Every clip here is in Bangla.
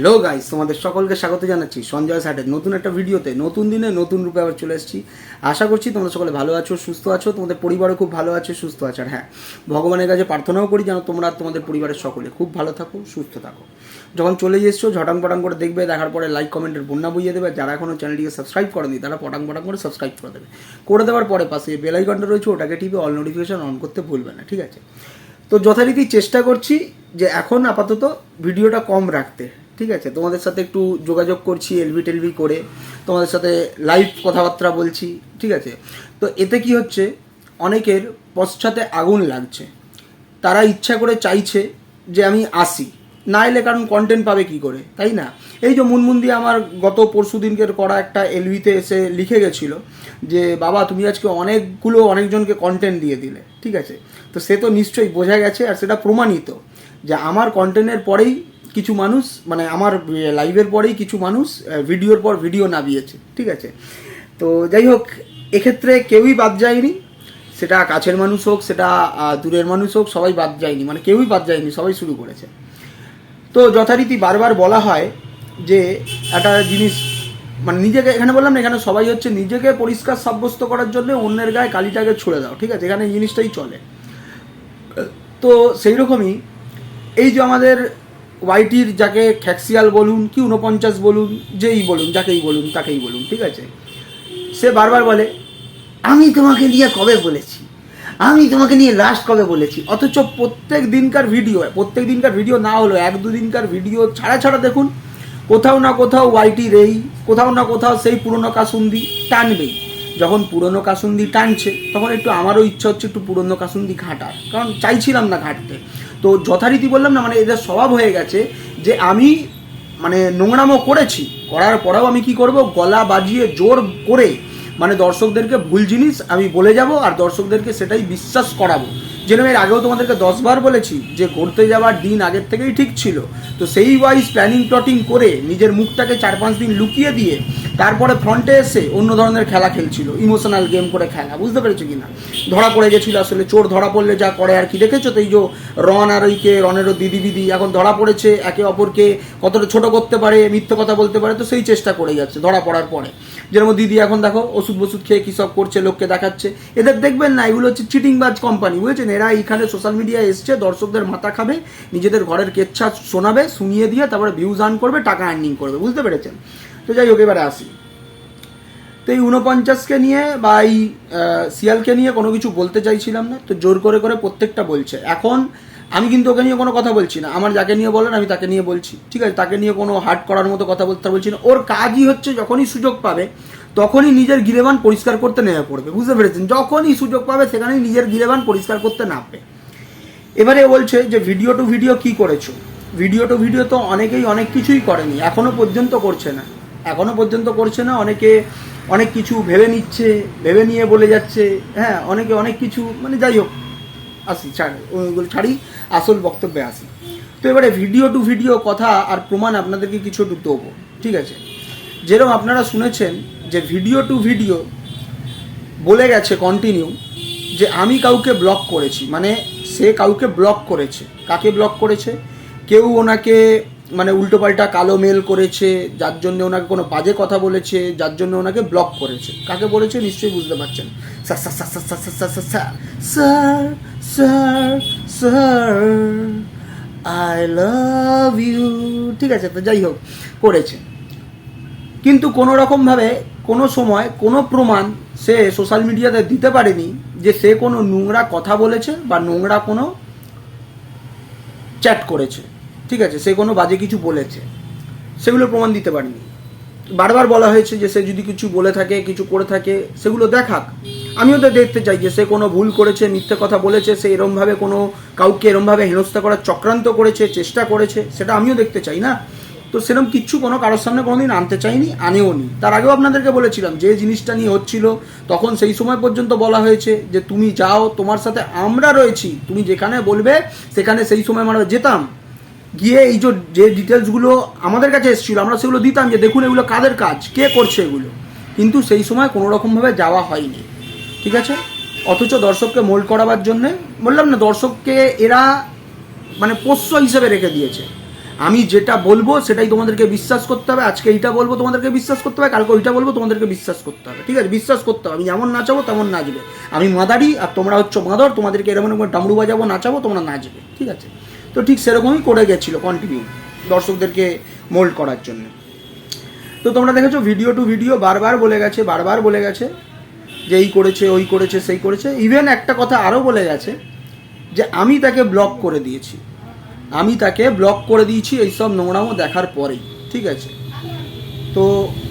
হ্যালো গাইস তোমাদের সকলকে স্বাগত জানাচ্ছি সঞ্জয় স্যাটের নতুন একটা ভিডিওতে, নতুন দিনে নতুন রূপে আবার চলে এসেছি। আশা করছি তোমরা সকলে ভালো আছো, সুস্থ আছো, তোমাদের পরিবারও খুব ভালো আছে, সুস্থ আছে। আর হ্যাঁ ভগবানের কাছে প্রার্থনাও করি যেন তোমরা তোমাদের পরিবারের সকলে খুব ভালো থাকো, সুস্থ থাকো। যখন চলে এসছো, ঝটাং পটাং করে দেখবে, দেখার পরে লাইক কমেন্টের বন্যা বইয়ে দেবে। যারা এখনও চ্যানেলটিকে সাবস্ক্রাইব করেনি, তারা পটাং পটাং করে সাবস্ক্রাইব করে দেবে। করে দেওয়ার পরে পাশে বেল আইকনটা রয়েছে, ওটাকে টিপে অল নোটিফিকেশন অন করতে ভুলবে না, ঠিক আছে? তো যথারীতি চেষ্টা করছি যে এখন আপাতত ভিডিওটা কম রাখতে। ঠিক আছে? তোমাদের সাথে একটু যোগাযোগ করছি এলবি টেলবি করে। তোমাদের সাথে লাইভ কথাবার্তা বলছি, ঠিক আছে? তো এতে কি হচ্ছে? অনেকের পশ্চাতে আগুন লাগছে। তারা ইচ্ছা করে চাইছে যে আমি আসি। না এলে কারণ কন্টেন্ট পাবে কি করে? তাই না? এই যে মুনমুন দিয়ে আমার গত পরশু দিনকের করা একটা এলভিতে এসে লিখে গেছিল যে, বাবা, তুমি আজকে অনেকগুলো অনেকজনকে কন্টেন্ট দিয়ে দিলে। ঠিক আছে? তো সে তো নিশ্চয়ই বোঝা গেছে আর সেটা প্রমাণিত যে আমার কন্টেন্টের পরেই কিছু মানুষ মানে আমার লাইভের পরেই কিছু মানুষ ভিডিওর পর ভিডিও নামিয়েছে, ঠিক আছে? তো যাই হোক, এক্ষেত্রে কেউই বাদ যায়নি। সেটা কাছের মানুষ হোক, সেটা দূরের মানুষ হোক, সবাই বাদ যায়নি মানে কেউই বাদ যায়নি, সবাই শুরু করেছে। তো যথারীতি বারবার বলা হয় যে, একটা জিনিস মানে নিজেকে, এখানে বললাম না, এখানে সবাই হচ্ছে নিজেকে পরিষ্কার সাব্যস্ত করার জন্য অন্যের গায়ে কালিটাকে ছুড়ে দাও, ঠিক আছে? এখানে এই জিনিসটাই চলে। তো সেই রকমই এই যে আমাদের ওয়াইটির যাকে খ্যাক্সিয়াল বলুন কি উনপঞ্চাশ বলুন, যেই বলুন, যাকেই বলুন, তাকেই বলুন, ঠিক আছে? সে বারবার বলে, আমি তোমাকে নিয়ে কবে বলেছি? আমি তোমাকে নিয়ে লাস্ট কবে বলেছি? অথচ প্রত্যেক দিনকার ভিডিও প্রত্যেক দিনকার ভিডিও না হলো এক দু দিনকার ভিডিও ছাড়া ছাড়া দেখুন, কোথাও না কোথাও ওয়াইটি রেই কোথাও না কোথাও সেই পুরনো কাসুন্দি টানবেই। যখন পুরনো কাসুন্দি টানছে, তখন একটু আমারও ইচ্ছা হচ্ছে একটু পুরনো কাসুন্দি ঘাঁটার, কারণ চাইছিলাম না ঘাঁটতে। তো যথারীতি বললাম না মানে এদের স্বভাব হয়ে গেছে যে আমি মানে নোংরামো করেছি, করার পরেও আমি কি করব? গলা বাজিয়ে জোর করে মানে দর্শকদেরকে ভুল জিনিস আমি বলে যাব আর দর্শকদেরকে সেটাই বিশ্বাস করাবো। যেরকম এর আগেও তোমাদেরকে দশবার বলেছি যে ঘুরতে যাওয়ার দিন আগের থেকেই ঠিক ছিল। তো সেই ওয়াইজ প্ল্যানিং প্লটিং করে নিজের মুখটাকে চার পাঁচ দিন লুকিয়ে দিয়ে তারপরে ফ্রন্টে এসে অন্য ধরনের খেলা খেলছিল ইমোশনাল গেম করে খেলা, বুঝতে পেরেছ কি না ধরা পড়ে গেছিল আসলে, চোর ধরা পড়লে যা করে আর কি। দেখেছ তো এই যে রন আর ওইকে, রনেরও দিদি দিদি, এখন ধরা পড়েছে, একে অপরকে কতটা ছোট করতে পারে, মিথ্যে কথা বলতে পারে, তো সেই চেষ্টা করে যাচ্ছে ধরা পড়ার পরে। যেরকম দিদি এখন দেখো, ওষুধ বষুধ খেয়ে কী সব করছে, লোককে দেখাচ্ছে। এদের দেখবেন না, এগুলো হচ্ছে চিটিংবাজ কোম্পানি বুঝেছেন? এরা এইখানে সোশ্যাল মিডিয়ায় এসছে, দর্শকদের মাথা খাবে, নিজেদের ঘরের কেচ্ছা শোনাবে, শুনিয়ে দিয়ে তারপরে ভিউজ আর্ন করবে, টাকা আর্নিং করবে, বুঝতে পেরেছেন? তো যাই হোক এবারে আসি। তো এই উনপঞ্চাশকে নিয়ে বা এই আহ, শিয়ালকে নিয়ে কোনো কিছু বলতে চাইছিলাম না তো জোর করে করে প্রত্যেকটা বলছে। এখন আমি কিন্তু ওকে নিয়ে কোনো কথা বলছি না। আমার যাকে নিয়ে বলেন আমি তাকে নিয়ে বলছি। ঠিক আছে? তাকে নিয়ে কোনো হার্ট করার মতো কথা বলতে বলছি না। ওর কাজই হচ্ছে যখনই সুযোগ পাবে তখনই নিজের গিরেবান পরিষ্কার করতে নেমে পড়বে। বুঝতে পেরেছেন? যখনই সুযোগ পাবে সেখানেই নিজের গিরেবান পরিষ্কার করতে নামবে। এবারে বলছে যে ভিডিও টু ভিডিও কি করেছ? ভিডিও টু ভিডিও তো অনেকেই অনেক কিছুই করেনি এখনও পর্যন্ত করছে না। এখনও পর্যন্ত করছে না, অনেকে অনেক কিছু ভেবে নিচ্ছে, ভেবে নিয়ে বলে যাচ্ছে হ্যাঁ অনেকে অনেক কিছু মানে যাই হোক, আসি, ছাড় ছাড়ি, আসল বক্তব্যে আসি। তো এবারে ভিডিও টু ভিডিও কথা আর প্রমাণ আপনাদেরকে কিছু একটু দেবো, ঠিক আছে? যেরকম আপনারা শুনেছেন যে ভিডিও টু ভিডিও বলে গেছে কন্টিনিউ যে আমি কাউকে ব্লক করেছি মানে সে কাউকে ব্লক করেছে। কাকে ব্লক করেছে? কেউ ওনাকে মানে উল্টোপাল্টা কালো মেল করেছে যার জন্য ওনাকে কোনো বাজে কথা বলেছে যার জন্য ওনাকে ব্লক করেছে কাকে বলেছে নিশ্চয়ই বুঝতে পারছেন sir sir sir sir sir sir sir I love you ঠিক আছে তো যাই হোক করেছে কিন্তু কোনো রকমভাবে কোনো সময় কোনো প্রমাণ সে সোশ্যাল মিডিয়াতে দিতে পারেনি যে সে কোনো নোংরা কথা বলেছে বা নোংরা কোনো চ্যাট করেছে ঠিক আছে, সে কোনো বাজে কিছু বলেছে। সেগুলো প্রমাণ দিতে পারেনি। বারবার বলা হয়েছে যে সে যদি কিছু বলে থাকে, কিছু করে থাকে, সেগুলো দেখাক। আমিও তো দেখতে চাই যে সে কোনো ভুল করেছে, মিথ্যে কথা বলেছে, সে এরমভাবে কোনো কাউকে এরমভাবে হেনস্থা করার চক্রান্ত করেছে, চেষ্টা করেছে, সেটা আমিও দেখতে চাই না। তো সেরকম কিচ্ছু কোনো কারোর সামনে কোনোদিন আনতে চাইনি, আনেও নি। তার আগেও আপনাদেরকে বলেছিলাম, যে জিনিসটা নিয়ে হচ্ছিল, তখন সেই সময় পর্যন্ত বলা হয়েছে যে তুমি যাও, তোমার সাথে আমরা রয়েছি, তুমি যেখানে বলবে, সেখানে সেই সময় আমরা যেতাম। গিয়ে এই যে ডিটেলসগুলো আমাদের কাছে এসেছিল, আমরা সেগুলো দিতাম যে, দেখুন, এগুলো কাদের কাজ? কে করছে এগুলো? কিন্তু সেই সময় কোনো রকমভাবে যাওয়া হয়নি, ঠিক আছে? অথচ দর্শককে মোল্ড করাবার জন্যে, বললাম না, দর্শককে এরা মানে পোষ্য হিসেবে রেখে দিয়েছে। আমি যেটা বলব সেটাই তোমাদেরকে বিশ্বাস করতে হবে, আজকে এইটা বলব তোমাদেরকে বিশ্বাস করতে হবে, কালকে ওইটা বলব তোমাদেরকে বিশ্বাস করতে হবে, ঠিক আছে? বিশ্বাস করতে হবে, আমি যেমন নাচাবো তেমন নাচবে। আমি মাদারি আর তোমরা হচ্ছে মাদর, তোমাদেরকে এরকম এরকম ডামরু বাজাবো, নাচাবো, তোমরা নাচবে, ঠিক আছে? তো ঠিক সেরকমই করে গেছিল কন্টিনিউ দর্শকদেরকে মোল্ড করার জন্য। তো তোমরা দেখেছ ভিডিও টু ভিডিও বারবার বলে গেছে, বারবার বলে গেছে যে এই করেছে, ওই করেছে, সেই করেছে। ইভেন একটা কথা আরও বলে গেছে যে আমি তাকে ব্লক করে দিয়েছি। আমি তাকে ব্লক করে দিয়েছি এইসব নোংরামো দেখার পরেই, ঠিক আছে? তো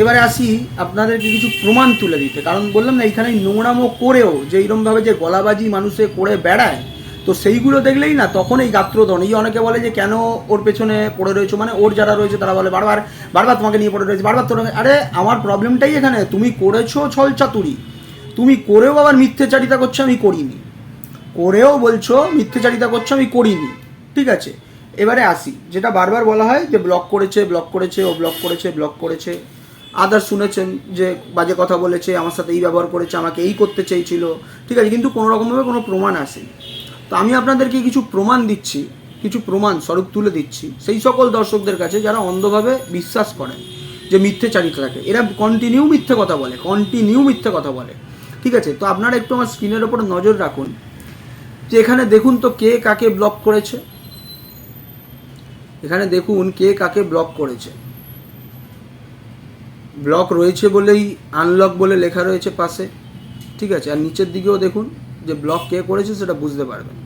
এবারে আসি আপনাদেরকে কিছু প্রমাণ তুলে দিতে। কারণ বললাম না, এইখানে নোংরামো করেও যে এইরমভাবে যে গলাবাজি মানুষে করে বেড়ায় তো সেইগুলো দেখলেই না, তখন এই গাত্রদন, এই অনেকে বলে যে কেন ওর পেছনে পড়ে রয়েছে মানে ওর যারা রয়েছে তারা বলে, বারবার বারবার তোমাকে নিয়ে পড়ে রয়েছে, বারবার তোর আরে, আমার প্রবলেমটাই এখানে, তুমি করেছ ছল চাতুরি তুমি করেও আবার মিথ্যেচারিতা করছ, আমি করিনি। করেও বলছো মিথ্যেচারিতা করছ, আমি করিনি। ঠিক আছে? এবারে আসি, যেটা বারবার বলা হয় যে ব্লক করেছে ব্লক করেছে, ও ব্লক করেছে ব্লক করেছে। আদার শুনেছেন যে, বাজে কথা বলেছে, আমার সাথে এই ব্যবহার করেছে, আমাকে এই করতে চেয়েছিল। ঠিক আছে? কিন্তু কোনো রকমভাবে কোনো প্রমাণ আসেনি। তো আমি আপনাদেরকে কিছু প্রমাণ দিচ্ছি, কিছু প্রমাণ স্বরূপ তুলে দিচ্ছি। সেই সকল দর্শকদের কাছে যারা অন্ধভাবে বিশ্বাস করেন যে মিথ্যে চারিত থাকে, এরা কন্টিনিউ মিথ্যে কথা বলে কন্টিনিউ মিথ্যে কথা বলে। ঠিক আছে? তো আপনারা একটু আমার স্ক্রিনের ওপর নজর রাখুন যে এখানে দেখুন তো কে কাকে ব্লক করেছে। এখানে দেখুন কে কাকে ব্লক করেছে। ব্লক রয়েছে বলেই আনলক বলে লেখা রয়েছে পাশে। ঠিক আছে? আর নিচের দিকেও দেখুন যে ব্লক কে করেছে সেটা বুঝতে পারবেন।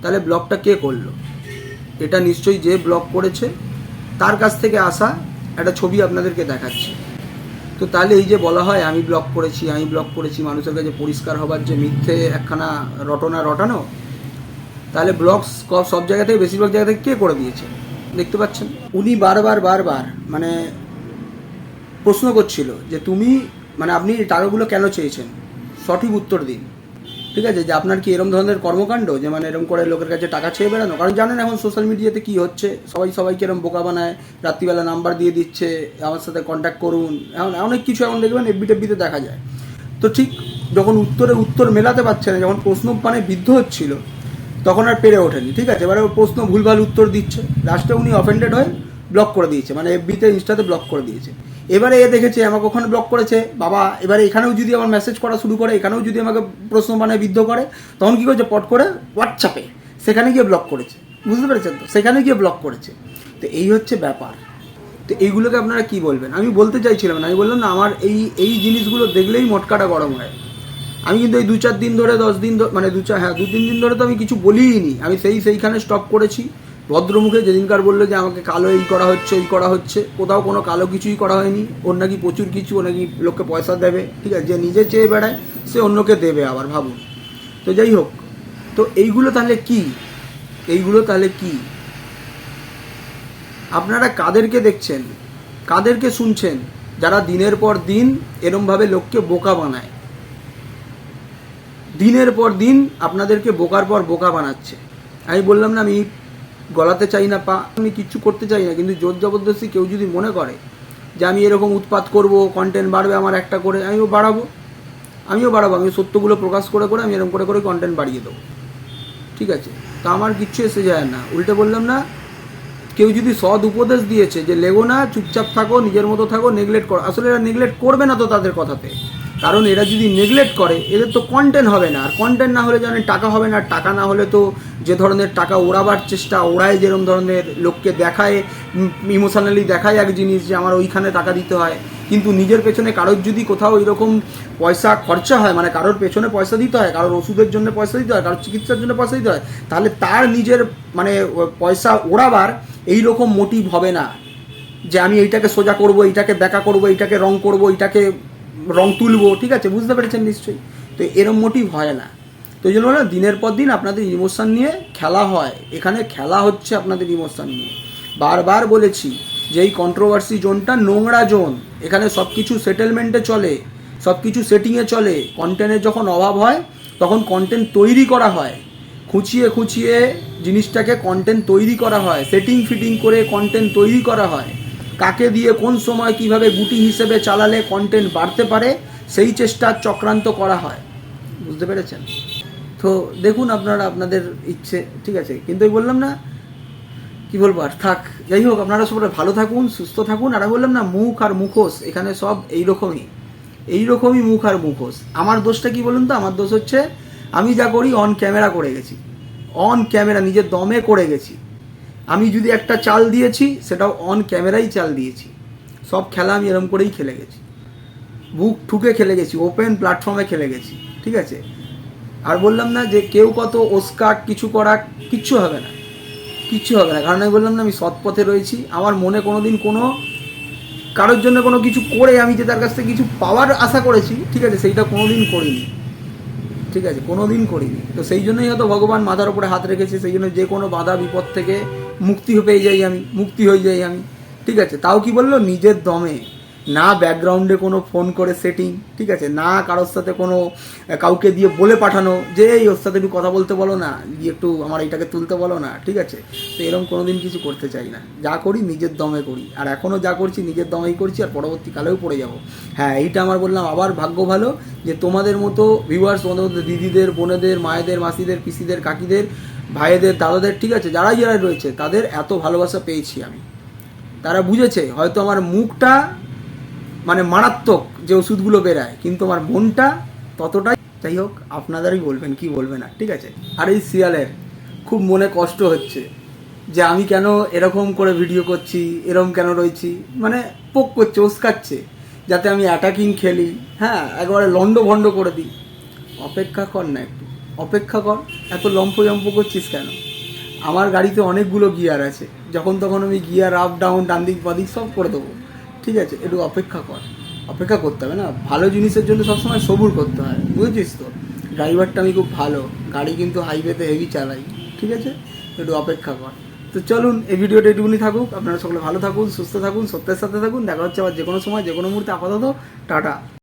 তাহলে ব্লকটা কে করল? এটা নিশ্চয়ই যে ব্লক করেছে, তার কাছ থেকে আসা একটা ছবি আপনাদেরকে দেখাচ্ছি। তো তাহলে এই যে বলা হয়, আমি ব্লক করেছি, আমি ব্লক করেছি, মানুষের কাছে পরিষ্কার হবার যে মিথ্যে একখানা রটনা রটানো, তাহলে ব্লক সব জায়গা থেকে বেশিরভাগ জায়গা থেকে কে করে দিয়েছে? দেখতে পাচ্ছেন? উনি বারবার বারবার মানে প্রশ্ন করছিল যে তুমি মানে আপনি টাকাগুলো কেন চেয়েছেন? সঠিক উত্তর দিন। ঠিক আছে? যে আপনার কি এরকম ধরনের কর্মকাণ্ড? যে মানে এরকম করে লোকের কাছে টাকা চেয়ে বেড়ানো? কারণ জানেন এখন সোশ্যাল মিডিয়াতে কি হচ্ছে? সবাই সবাইকে এরকম বোকা বানায়, রাত্রিবেলা নাম্বার দিয়ে দিচ্ছে, আমার সাথে কন্ট্যাক্ট করুন। এখন অনেক কিছু এখন দেখবেন এফবি টেফবিতে দেখা যায়। তো ঠিক যখন উত্তরে উত্তর মেলাতে পারছে না, যখন প্রশ্ন মানে বিদ্ধ হচ্ছিল, তখন আর পেরে ওঠেনি ঠিক আছে? এবারে প্রশ্ন ভুলভাল উত্তর দিচ্ছে। লাস্টে উনি অফেন্ডেড হয়ে ব্লক করে দিয়েছে। মানে এফবিতে ইনস্টাতে ব্লক করে দিয়েছে। এবারে এ দেখেছে, আমাকে ওখানে ব্লক করেছে। বাবা, এবারে এখানেও যদি আমার মেসেজ করা শুরু করে, এখানেও যদি আমাকে প্রশ্ন মানে বিদ্ধ করে, তখন কী করছে? পট করে হোয়াটসঅ্যাপে সেখানে গিয়ে ব্লক করেছে। বুঝতে পেরেছেন তো? সেখানে গিয়ে ব্লক করেছে। তো এই হচ্ছে ব্যাপার। তো এইগুলোকে আপনারা কি বলবেন? আমি বলতে চাইছিলাম না। আমি বললাম না, আমার এই এই জিনিসগুলো দেখলেই মটকাটা গরম হয়। আমি কিন্তু এই দু চার দিন ধরে, দশ দিন মানে দু চার হ্যাঁ দু তিন দিন ধরে তো আমি কিছু বলিই নি। আমি সেই, সেইখানে স্টপ করেছি। ভদ্রমুখে যেদিনকার বলল যে আমাকে কালো এই করা হচ্ছে, ওই করা হচ্ছে, কোথাও কোনো কালো কিছুই করা হয়নি। ওর নাকি প্রচুর কিছু, ও নাকি লোককে পয়সা দেবে, ঠিক আছে? যে নিজে চেয়ে বেড়ায়, সে অন্যকে দেবে আবার ভাবুন। তো যাই হোক, তো এইগুলো তাহলে কি? এইগুলো তাহলে কি? আপনারা কাদেরকে দেখছেন? কাদেরকে শুনছেন? যারা দিনের পর দিন এরমভাবে লোককে বোকা বানায়। দিনের পর দিন আপনাদেরকে বোকার পর বোকা বানাচ্ছে। আমি বললাম না আমি গলাতে চাই না, পা, আমি কিচ্ছু করতে চাই না, কিন্তু জোর জবরদস্তি কেউ যদি মনে করে যে আমি এরকম উৎপাত করব কন্টেন্ট বাড়বে আমার একটা করে, আমিও বাড়াবো আমিও বাড়াবো, আমি সত্যগুলো প্রকাশ করে করে আমি এরকম করে করে কন্টেন্ট বাড়িয়ে দেবো। ঠিক আছে? তা আমার কিচ্ছু এসে যায় না। উল্টে বললাম, না, কেউ যদি সৎ উপদেশ দিয়েছে যে, লেগো না, চুপচাপ থাকো, নিজের মতো থাকো নেগলেক্ট করো। আসলে এরা নেগলেক্ট করবে না তো তাদের কথাতে। কারণ এরা যদি নেগলেক্ট করে, এদের তো কন্টেন্ট হবে না। আর কন্টেন্ট না হলে জানেন টাকা হবে না, টাকা না হলে তো যে ধরনের টাকা ওড়াবার চেষ্টা, ওড়ায় যেরকম ধরনের লোককে দেখায় ইমোশনালি দেখায় এক জিনিস যে আমার ওইখানে টাকা দিতে হয়। কিন্তু নিজের পেছনে কারোর যদি কোথাও এরকম পয়সা খরচা হয় মানে কারোর পেছনে পয়সা দিতে হয়, কারোর ওষুধের জন্য পয়সা দিতে হয়, কারোর চিকিৎসার জন্য পয়সা দিতে হয়, তাহলে তার নিজের মানে পয়সা ওড়াবার এই রকম মোটিভ হবে না। যে আমি এইটাকে সোজা করব, এইটাকে দেখা করব, এইটাকে রং করব, এইটাকে রং তুলবো, ঠিক আছে? বুঝতে পেরেছেন নিশ্চয়ই? তো এরম মোটিভ হয় না। তো এই জন্য না দিনের পর দিন আপনাদের ইমোশন নিয়ে খেলা হয়। এখানে খেলা হচ্ছে আপনাদের ইমোশন নিয়ে। বারবার বলেছি যে এই কন্ট্রোভার্সি জোনটা নোংরা জোন এখানে সব কিছু সেটেলমেন্টে চলে সব কিছু সেটিংয়ে চলে। কন্টেন্টের যখন অভাব হয়, তখন কন্টেন্ট তৈরি করা হয়। খুঁচিয়ে খুঁচিয়ে জিনিসটাকে কন্টেন্ট তৈরি করা হয়। সেটিং ফিটিং করে কন্টেন্ট তৈরি করা হয়। কাকে দিয়ে কোন সময় কীভাবে গুটি হিসেবে চালালে কন্টেন্ট বাড়তে পারে, সেই চেষ্টা চক্রান্ত করা হয়। বুঝতে পেরেছেন? তো দেখুন আপনারা, আপনাদের ইচ্ছে, ঠিক আছে? কিন্তু ওই বললাম না, কি বলব আর, থাক। যাই হোক, আপনারা সবাই ভালো থাকুন, সুস্থ থাকুন, আর আমি বললাম না, মুখ আর মুখোশ, এখানে সব এইরকমই। এইরকমই মুখ আর মুখোশ। আমার দোষটা কি বলুন তো? আমার দোষ হচ্ছে, আমি যা করি অন ক্যামেরা করে গেছি। অন ক্যামেরা নিজের দমে করে গেছি। আমি যদি একটা চাল দিয়েছি, সেটাও অন ক্যামেরাই চাল দিয়েছি। সব খেলা আমি এরম করেই খেলে গেছি। বুক ঠুকে খেলে গেছি ওপেন প্ল্যাটফর্মে খেলে গেছি, ঠিক আছে? আর বললাম না যে কেউ কত ওস্কার কিছু করা কিচ্ছু হবে না। কিচ্ছু হবে না। কারণ আমি বললাম না, আমি সৎ পথে রয়েছি। আমার মনে কোনোদিন কোনো, কারোর জন্য কোনো কিছু করে আমি যে তার কাছ থেকে কিছু পাওয়ার আশা করেছি, ঠিক আছে, সেইটা কোনো দিন করিনি। ঠিক আছে কোনো দিন করিনি। তো সেই জন্যই হয়তো ভগবান মাথার উপরে হাত রেখেছে, সেই জন্য যে কোনো বাধা বিপদ থেকে মুক্তি পেয়ে যাই আমি, মুক্তি হয়ে যাই আমি। ঠিক আছে, তাও কি বলল? নিজের দমে। না ব্যাকগ্রাউন্ডে কোনো ফোন করে সেটিং ঠিক আছে? না কারোর সাথে কোনো কাউকে দিয়ে বলে পাঠানো, যে এই ওর সাথে একটু কথা বলতে বলো না, দিয়ে একটু আমার এইটাকে তুলতে বলো না, ঠিক আছে? তো এরকম কোনোদিন কিছু করতে চাই না। যা করি নিজের দমে করি। আর এখনও যা করছি নিজের দমেই করছি, আর পরবর্তীকালেও পড়ে যাব। হ্যাঁ এইটা আমার বললাম আবার ভাগ্য ভালো, যে তোমাদের মতো ভিউয়ার্স তোমাদের মতো দিদিদের, বোনেদের, মায়েদের, মাসিদের, পিসিদের, কাকিদের ভাইয়েদের দাদাদের, ঠিক আছে যারাই যারা রয়েছে, তাদের এত ভালোবাসা পেয়েছি আমি। তারা বুঝেছে, হয়তো আমার মুখটা মানে মারাত্মক যে ওষুধগুলো বেরায়, কিন্তু আমার মনটা ততটাই যাই হোক, আপনাদেরই বলবেন কি বলবেন না, ঠিক আছে? আর এই সিরিয়ালের খুব মনে কষ্ট হচ্ছে যে আমি কেন এরকম করে ভিডিও করছি এরকম কেন রয়েছি মানে পোক করছে, উস্কাচ্ছে, যাতে আমি অ্যাটাকিং খেলি হ্যাঁ একবারে লন্ড ভন্ড করে দিই। অপেক্ষা কর না একটু। অপেক্ষা কর, এত লম্ফ জম্প করছিস কেন? আমার গাড়িতে অনেকগুলো গিয়ার আছে, যখন তখন আমি গিয়ার আপ ডাউন ডান দিক বাদিক সব করে দেবো। ঠিক আছে, একটু অপেক্ষা কর। অপেক্ষা করতে হবে না, ভালো জিনিসের জন্য সবসময় সবুর করতে হয়, বুঝেছিস তো? ড্রাইভারটা আমি খুব ভালো, গাড়ি কিন্তু হাইওয়েতে হেভি চালাই, ঠিক আছে? একটু অপেক্ষা কর। তো চলুন, এই ভিডিওটা এটুকুনি থাকুক, আপনারা সকলে ভালো থাকুন, সুস্থ থাকুন, সত্যের সাথে থাকুন, দেখা হচ্ছে আবার যে কোনো সময় যে কোনো মুহূর্তে, আপাতত, টাটা।